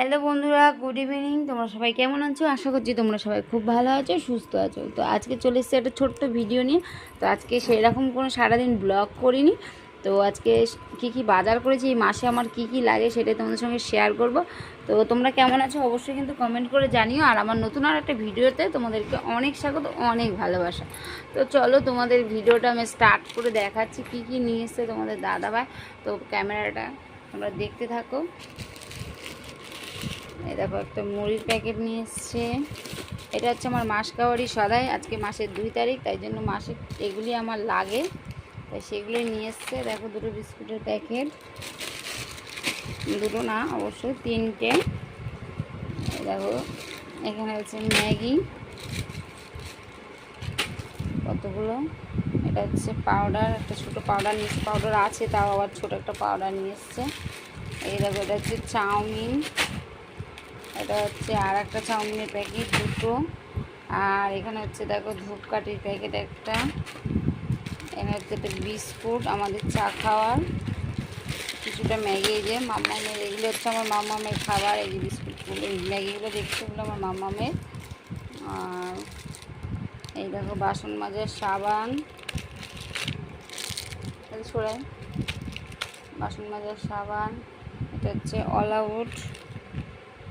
Hello বন্ধুরা, good evening. তোমরা সবাই কেমন আছো? আশা করছি তোমরা সবাই খুব ভালো আছো, সুস্থ আছো। তো আজকে চলে এসেছি একটা ছোট্ট ভিডিও নিয়ে। তো আজকে সেরকম কোনো সারাদিন ব্লগ করিনি। তো আজকে কি কি বাজার করেছি, এই মাসে আমার কি কি লাগে সেটা তোমাদের সঙ্গে শেয়ার করব। তো তোমরা কেমন আছো অবশ্যই কিন্তু কমেন্ট করে জানিও। আর আমার নতুন আর একটা ভিডিওতে তোমাদেরকে অনেক স্বাগত, অনেক ভালোবাসা। তো চলো তোমাদের ভিডিওটা আমি স্টার্ট করে দেখাচ্ছি, কি কি নিয়ে এসছে তোমাদের দাদাভাই। তো ক্যামেরাটা তোমরা দেখতে থাকো। দেখো একটা মুড়ির প্যাকেট নিয়ে এসছে। এটা হচ্ছে আমার মাস কাওয়ারি সদাই, আজকে মাসের দুই তারিখ, তাই জন্য মাসে এগুলি আমার লাগে। তাই সেগুলোই নিয়ে এসছে। দেখো দুটো বিস্কুটের প্যাকেট। দুটো না অবশ্যই তিনটে। দেখো, এখানে হচ্ছে ম্যাগি। কতগুলো? এটা হচ্ছে পাউডার, একটা ছোটো পাউডার নিয়ে পাউডার আছে, তাও আবার ছোটো একটা পাউডার নিয়ে এসছে। এই দেখো, এটা হচ্ছে চাউমিন। এটা হচ্ছে আর একটা চাউমিনের প্যাকেট, দুটো। আর এখানে হচ্ছে দেখো ধূপকাঠির প্যাকেট একটা। এখানে হচ্ছে একটা বিস্কুট, আমাদের চা খাওয়ার। কিছুটা ম্যাগি যে মামামের এগুলো হচ্ছে আমার মামামের খাবার। এই যে বিস্কুটগুলো ম্যাগিগুলো দেখতে হলো আমার মামামের আর এই দেখো বাসন মাজার, সাবান। সরাই। বাসন মাজার, সাবান। এটা হচ্ছে অল আউট।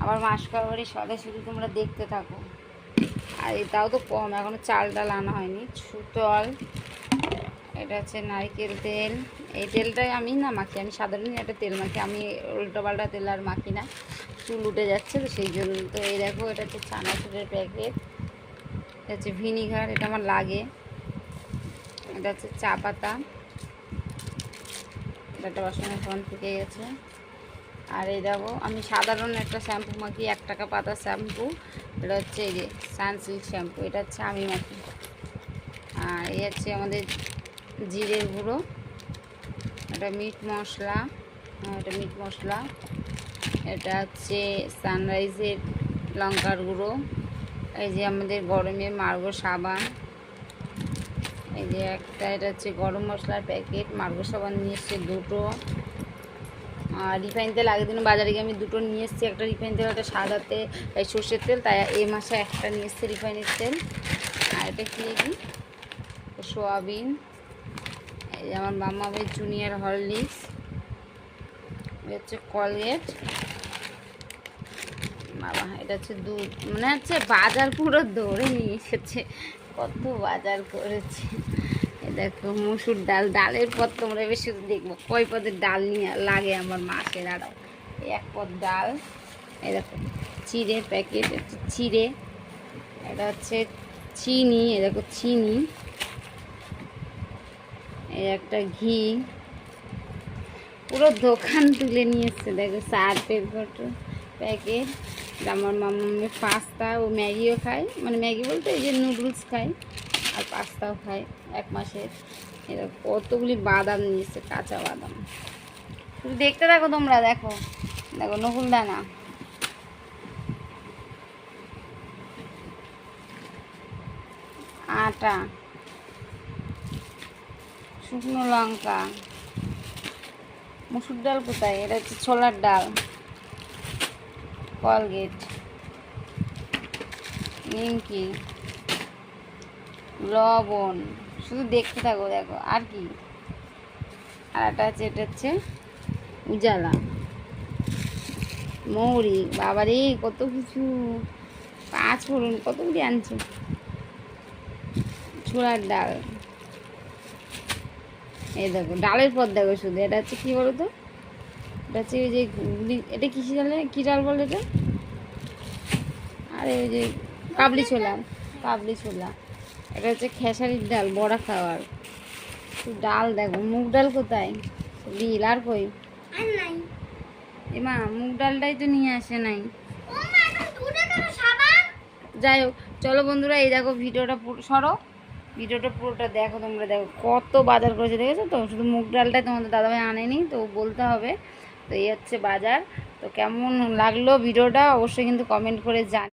আবার মাস কাবারি সদা শুধু তোমরা দেখতে থাকো। আর এটাও তো কম এখনও চাল ডাল আনা হয়নি। সুতল, এটা হচ্ছে নারকেল তেল। এই তেলটাই আমি না মাখি, আমি সাধারণ একটা তেল মাখি। আমি উল্টো পাল্টা তেল আর মাখি না। চুল উঠে যাচ্ছে তো সেই জন্য। তো এই দেখো, এটা হচ্ছে চানাচুরের প্যাকেট। এটা হচ্ছে ভিনিগার, এটা আমার লাগে। এটা হচ্ছে চা পাতা। এটা একটা বাসনের ফোন থেকে গেছে। আর এই দেখো আমি সাধারণ একটা শ্যাম্পু মাখি এক টাকা পাতা শ্যাম্পু। এটা হচ্ছে এই যে সানসিল্ক শ্যাম্পু এটা হচ্ছে আমি মাখি। আর এই হচ্ছে আমাদের জিরের গুঁড়ো। এটা মিট মশলা হ্যাঁ, এটা মিট মশলা। এটা হচ্ছে সানরাইজের লঙ্কার গুঁড়ো। এই যে আমাদের গরমের মার্গো সাবান। এই যে একটা এটা হচ্ছে গরম মশলার প্যাকেট। মার্গো সাবান নিয়ে এসছে দুটো। রিফাইন তেল, আগের দিন বাজারে গিয়ে আমি দুটো নিয়ে এসেছি, একটা রিফাইন তেল, একটা সাদাতে এই সর্ষের তেল, তাই এ মাসে একটা নিয়ে এসেছি রিফাইনের তেল। আর এটা কি কি সোয়াবিন আমার মামাবের জুনিয়র হরলিক্স হচ্ছে কলগেট। বাবা, এটা হচ্ছে দুধ, মনে হচ্ছে বাজার পুরো দৌড়ে নিয়ে এসেছে, কত বাজার করেছে। দেখো, মুসুর ডাল, ডালের পর তোমরা বেশি দেখব। কয় পদের ডাল নিয়ে লাগে আমার মাসের আরও এক পদ ডাল দেখো, চিড়ে প্যাকেট হচ্ছে চিড়ে, এটা হচ্ছে চিনি এ দেখো, চিনি। এই একটা ঘি। পুরো দোকান তুলে নিয়ে এসছে দেখো সার্ফের ফটো প্যাকেট। আমার মামামের পাস্তা ও ম্যাগিও খায় মানে ম্যাগি বলতে এই যে নুডলস খায়। আর পাস্তাও খায় এক মাসের। এরকম কতগুলি বাদাম নিয়েছে, কাঁচা বাদাম। শুধু দেখতে থাকো তোমরা, দেখো। দেখো, নকুল দানা। আটা। শুকনো লঙ্কা। মুসুর ডাল কোথায়? এটা হচ্ছে ছোলার ডাল। কলগেট। নিমকি। লবণ। শুধু দেখতে থাকো, দেখো। আর কি? আর একটা আছে, এটা হচ্ছে উজালা। মৌরি। বাবারে কত কিছু। পাঁচ ফোড়ন কতগুলি আনছে। ছোলার ডাল। এই দেখো, ডালের পর দেখো শুধু। এটা হচ্ছে কী বলো তো এটা হচ্ছে ওই যে এটা কিসে ডালে কী ডাল বলে এটা? আরে ওই যে কাবলি ছোলা কাবলি ছোলা। এটা হচ্ছে খেসারির ডাল বড়া খাওয়ার। ডাল দেখো মুগ ডাল কোথায়? বিল আর কই? এমা মুগ ডালটাই তো নিয়ে আসে নাই। যাই হোক চলো বন্ধুরা এই দেখো ভিডিওটা পুরো সরো। ভিডিওটা পুরোটা দেখো তোমরা দেখো কত বাজার করেছে দেখেছ তো? শুধু মুগ ডালটাই তোমাদের দাদাভাই আনেনি তো বলতে হবে। তো এই হচ্ছে বাজার। তো কেমন লাগল ভিডিওটা অবশ্যই কিন্তু কমেন্ট করে জান।